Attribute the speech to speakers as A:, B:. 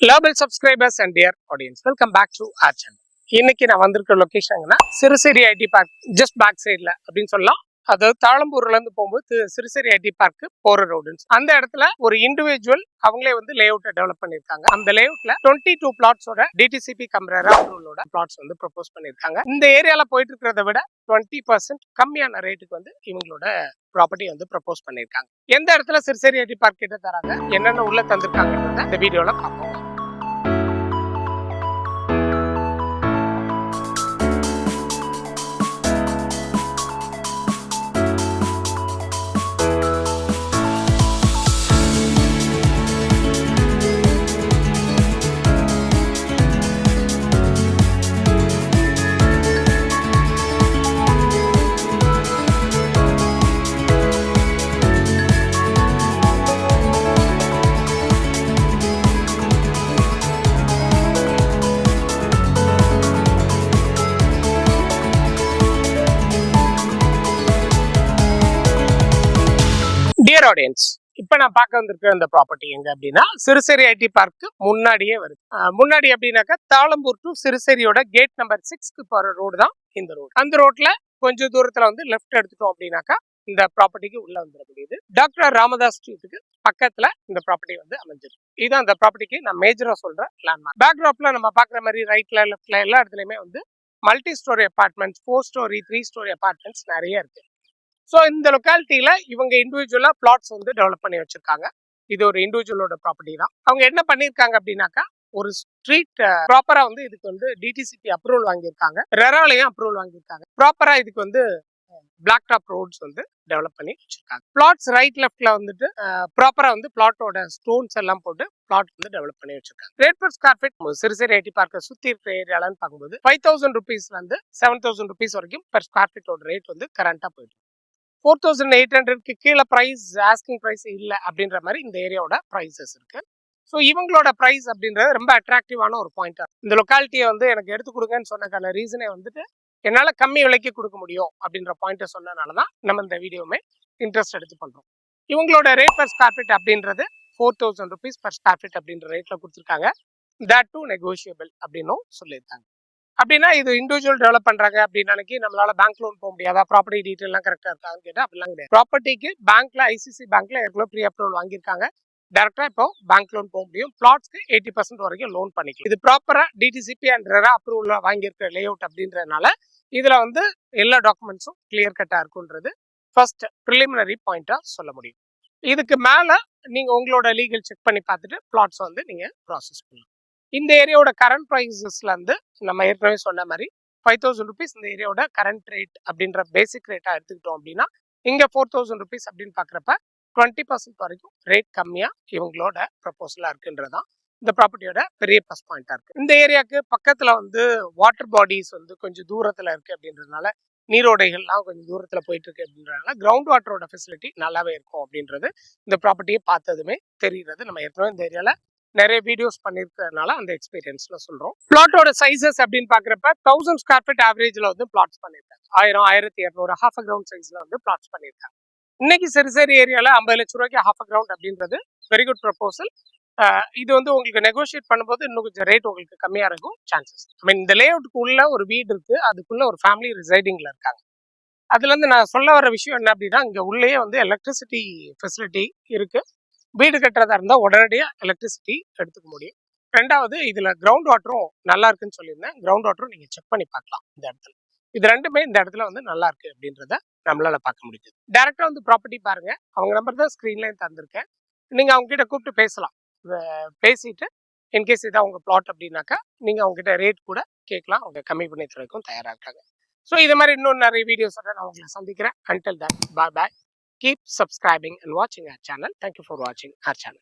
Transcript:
A: Global subscribers and dear audience welcome back to our channel இன்னைக்கு நான் வந்திருக்கிற லொகேஷன்னா Siruseri IT park just back சைடில் அப்படின்னு சொல்லலாம். அதாவது தாளம்பூர்ல இருந்து போகும்போது தி- சிறுசேரி ஐடி பார்க்கு போற ரோடு அந்த இடத்துல ஒரு இண்டிவிஜுவல் அவங்களே வந்து லே அவுட்டை டெவலப் பண்ணியிருக்காங்க. அந்த லே அவுட்ல டுவெண்ட்டி டூ பிளாட்ஸோட டிடிசிபி கம்ரரா ரூலோட பிளாட்ஸ் வந்து ப்ரொபோஸ் பண்ணியிருக்காங்க. இந்த ஏரியால போயிட்டு இருக்கிறத விட டுவெண்ட்டி பர்சன்ட் கம்மியான ரேட்டுக்கு வந்து இவங்களோட ப்ராப்பர்ட்டி வந்து ப்ரப்போஸ் பண்ணிருக்காங்க எந்த இடத்துல சிறுசேரி ஐடி பார்க் கிட்ட தராங்க என்னென்ன உள்ள தந்திருக்காங்கன்றத இந்த வீடியோவில் பார்ப்போம். டியர் ஆடியன்ஸ் இப்போ நான் பார்க்க வந்திருக்கிற இந்த ப்ராப்பர்ட்டி எங்க அப்படின்னா சிறுசேரி ஐடி பார்க்கு முன்னாடியே வருது. முன்னாடி அப்படின்னாக்கா தாளம்பூர் டு சிறுசேரியோட கேட் நம்பர் சிக்ஸ்க்கு போகிற ரோடு தான் இந்த ரோடு அந்த ரோட்ல கொஞ்சம் தூரத்துல வந்து லெஃப்ட் எடுத்துட்டோம் அப்படின்னாக்கா இந்த ப்ராப்பர்ட்டிக்கு உள்ள வந்துட முடியுது டாக்டர் ராமதாஸ் ஸ்ட்ரீட்டுக்கு பக்கத்துல இந்த ப்ராப்பர்ட்டி வந்து அமைஞ்சிருக்கு. இதுதான் அந்த ப்ராப்பர்ட்டிக்கு நான் மேஜரா சொல்ற லேண்ட்மார்க் பேக்ராப்பில் நம்ம பார்க்குற மாதிரி ரைட்ல லெஃப்ட்ல எல்லா இடத்துலையுமே வந்து multi storey apartments four storey three storey apartments நிறைய இருக்கு. ஸோ இந்த லொக்காலிட்டியில் இவங்க இண்டிவிஜுவலாக பிளாட்ஸ் வந்து டெவலப் பண்ணி வச்சுருக்காங்க. இது ஒரு இண்டிவிஜுவலோட ப்ராப்பர்ட்டி தான். அவங்க என்ன பண்ணியிருக்காங்க அப்படின்னாக்கா ஒரு ஸ்ட்ரீட் ப்ராப்பரா வந்து இதுக்கு வந்து டிடிசிபி அப்ரூவல் வாங்கியிருக்காங்க. ரெராலையும் அப்ரூவல் வாங்கியிருக்காங்க. ப்ராப்பரா இதுக்கு வந்து பிளாக் டாப் ரோட்ஸ் வந்து டெவலப் பண்ணி வச்சிருக்காங்க. பிளாட்ஸ் ரைட் லெஃப்ட்ல வந்துட்டு ப்ராப்பரா வந்து பிளாட்டோட ஸ்டோன்ஸ் எல்லாம் போட்டு பிளாட் வந்து டெவலப் பண்ணி வச்சிருக்காங்க. Rate per square feet Siruseri IT பார்க்க சுத்தி இருக்கிற ஏரியாலன்னு பார்க்கும்போது ஃபைவ் தௌசண்ட் ருபீஸ்ல இருந்து செவன் தௌசண்ட் ருபீஸ் வரைக்கும் பர் ஸ்கொயர் ஃபீட்டோட ரேட் வந்து கரண்டா போயிட்டு ஃபோர் தௌசண்ட் எயிட் ஹண்ட்ரட்க்கு கீழே ப்ரைஸ் ஆஸ்கிங் ப்ரைஸ் இல்லை அப்படின்ற மாதிரி இந்த ஏரியாவோட ப்ரைஸஸ் இருக்கு. ஸோ இவங்களோட ப்ரைஸ் அப்படின்றது ரொம்ப அட்ராக்டிவான ஒரு பாயிண்டாக இந்த லொக்காலிட்டியை வந்து எனக்கு எடுத்து கொடுங்கன்னு சொன்னக்கான ரீசனே வந்துட்டு என்னால் கம்மி விலைக்கு கொடுக்க முடியும் அப்படின்ற பாயிண்ட்டை சொன்னனால தான் நம்ம இந்த வீடியோவுமே இன்ட்ரெஸ்ட் எடுத்து பண்ணுறோம் இவங்களோட ரேட் பர் ஸ்கொயர் ஃபீட் அப்படின்றது four thousand rupees per square feet அப்படின்ற ரேட்டில் கொடுத்துருக்காங்க. தட் டூ நெகோஷியபிள் அப்படின்னும் சொல்லியிருக்காங்க. அப்படின்னா இது இண்டிவிஜுவல் டெவலப் பண்றாங்க அப்படின்னு நினைக்கி நம்மளால பேங்க் லோன் போக முடியாதா. ப்ராப்பர்ட்டி டீட்டெயிலாம் கரெக்டா இருக்கான்னு கேட்டா அப்படிலாம் கிடையாது. ப்ராப்பர்ட்டிக்கு பேங்க்ல ஐசிசி பேங்க்ல ஏற்கனவே ப்ரீ அப்ரூவல் வாங்கியிருக்காங்க. டேரக்டா இப்போ பேங்க் லோன் போக முடியும். பிளாட்ஸ்க்கு எயிட்டி பர்சன்ட் வரைக்கும் லோன் பண்ணிக்கலாம். இது ப்ராப்பரா டிடிசிபி அண்ட் ரெரா அப்ரூவல் வாங்கியிருக்க லே அவுட் அப்படின்றதுனால இதுல வந்து எல்லா டாக்குமெண்ட்ஸும் கிளியர் கட்டா இருக்குன்றது ஃபர்ஸ்ட் ப்ரிலிமினரி பாயிண்டா சொல்ல முடியும். இதுக்கு மேல நீங்க உங்களோட லீகல் செக் பண்ணி பார்த்துட்டு பிளாட்ஸ் வந்து நீங்க ப்ராசஸ் பண்ணலாம். இந்த ஏரியாவோட கரண்ட் ப்ரைஸஸ்ல இருந்து நம்ம ஏற்கனவே சொன்ன மாதிரி ஃபைவ் தௌசண்ட் ருபீஸ் இந்த ஏரியாவோட கரண்ட் ரேட் அப்படின்ற பேசிக் ரேட்டா எடுத்துக்கிட்டோம் அப்படின்னா இங்க ஃபோர் தௌசண்ட் ருபீஸ் அப்படின்னு பாக்குறப்ப டுவெண்ட்டி பர்சன்ட் வரைக்கும் ரேட் கம்மியா இவங்களோட ப்ரப்போசலா இருக்குன்றதான் இந்த ப்ராப்பர்ட்டியோட பெரிய ப்ளஸ் பாயிண்டா இருக்கு. இந்த ஏரியாவுக்கு பக்கத்துல வந்து வாட்டர் பாடிஸ் வந்து கொஞ்சம் தூரத்துல இருக்கு அப்படின்றதுனால நீரோடைகள்லாம் கொஞ்சம் தூரத்துல போயிட்டு இருக்கு அப்படின்றதுனால கிரவுண்ட் வாட்டரோட ஃபெசிலிட்டி நல்லாவே இருக்கும் அப்படின்றது இந்த ப்ராப்பர்ட்டியை பார்த்ததுமே தெரிகிறது. நம்ம ஏற்கனவே இந்த ஏரியாவில் நிறைய வீடியோஸ் பண்ணியிருக்கிறதுனால அந்த எக்ஸ்பீரியன்ஸில் சொல்கிறோம் பிளாட்டோட சைசஸ் அப்படின்னு பார்க்குறப்ப தௌசண்ட் ஸ்கொயர் ஃபீட் ஆவரேஜில் வந்து பிளாட்ஸ் பண்ணியிருக்காங்க ஆயிரம் ஆயிரத்தி இரநூறு ஹாஃப் கிரவுண்ட் சைஸில் வந்து பிளாட்ஸ் பண்ணியிருக்காங்க இன்னைக்கு சரி சிறு ஏரியாவில் ஐம்பது லட்ச ரூபாய்க்கு ஹாஃப் கிரவுண்ட் அப்படின்றது வெரி குட் ப்ரப்போசல் இது வந்து உங்களுக்கு நெகோஷியேட் பண்ணும்போது இன்னும் கொஞ்சம் ரேட் உங்களுக்கு கம்மியாக இருக்கும் சான்சஸ் ஐ மீன் இந்த லே அவுட்டுக்கு உள்ள ஒரு வீடு இருக்குது அதுக்குள்ளே ஒரு ஃபேமிலி ரிசைடிங்கில் இருக்காங்க. அதுலேருந்து நான் சொல்ல வர விஷயம் என்ன அப்படின்னா இங்கே உள்ளேயே வந்து எலக்ட்ரிசிட்டி ஃபெசிலிட்டி இருக்குது வீடு கட்டுறதா இருந்தால் உடனடியாக எலக்ட்ரிசிட்டி எடுத்துக்க முடியும். ரெண்டாவது இதில் கிரவுண்ட் வாட்டரும் நல்லா இருக்குன்னு சொல்லியிருந்தேன். கிரவுண்ட் வாட்டரும் நீங்கள் செக் பண்ணி பார்க்கலாம் இந்த இடத்துல. இது ரெண்டுமே இந்த இடத்துல வந்து நல்லா இருக்கு அப்படின்றத நம்மளால பார்க்க முடியுது. டேரக்டா வந்து ப்ராப்பர்ட்டி பாருங்க. அவங்க நம்பர் தான் ஸ்க்ரீன்லேயும் தந்திருக்கேன். நீங்கள் அவங்க கிட்ட கூப்பிட்டு பேசலாம். பேசிட்டு இன்கேஸ் இதான் உங்கள் பிளாட் அப்படின்னாக்கா நீங்கள் அவங்ககிட்ட ரேட் கூட கேட்கலாம். அவங்க கம்மி பண்ணி தரதுக்கும் தயாராக இருக்காங்க. ஸோ இது மாதிரி இன்னும் நிறைய வீடியோஸோட நான் உங்களை சந்திக்கிறேன். Until then bye bye keep subscribing and watching our channel. Thank you for watching our channel.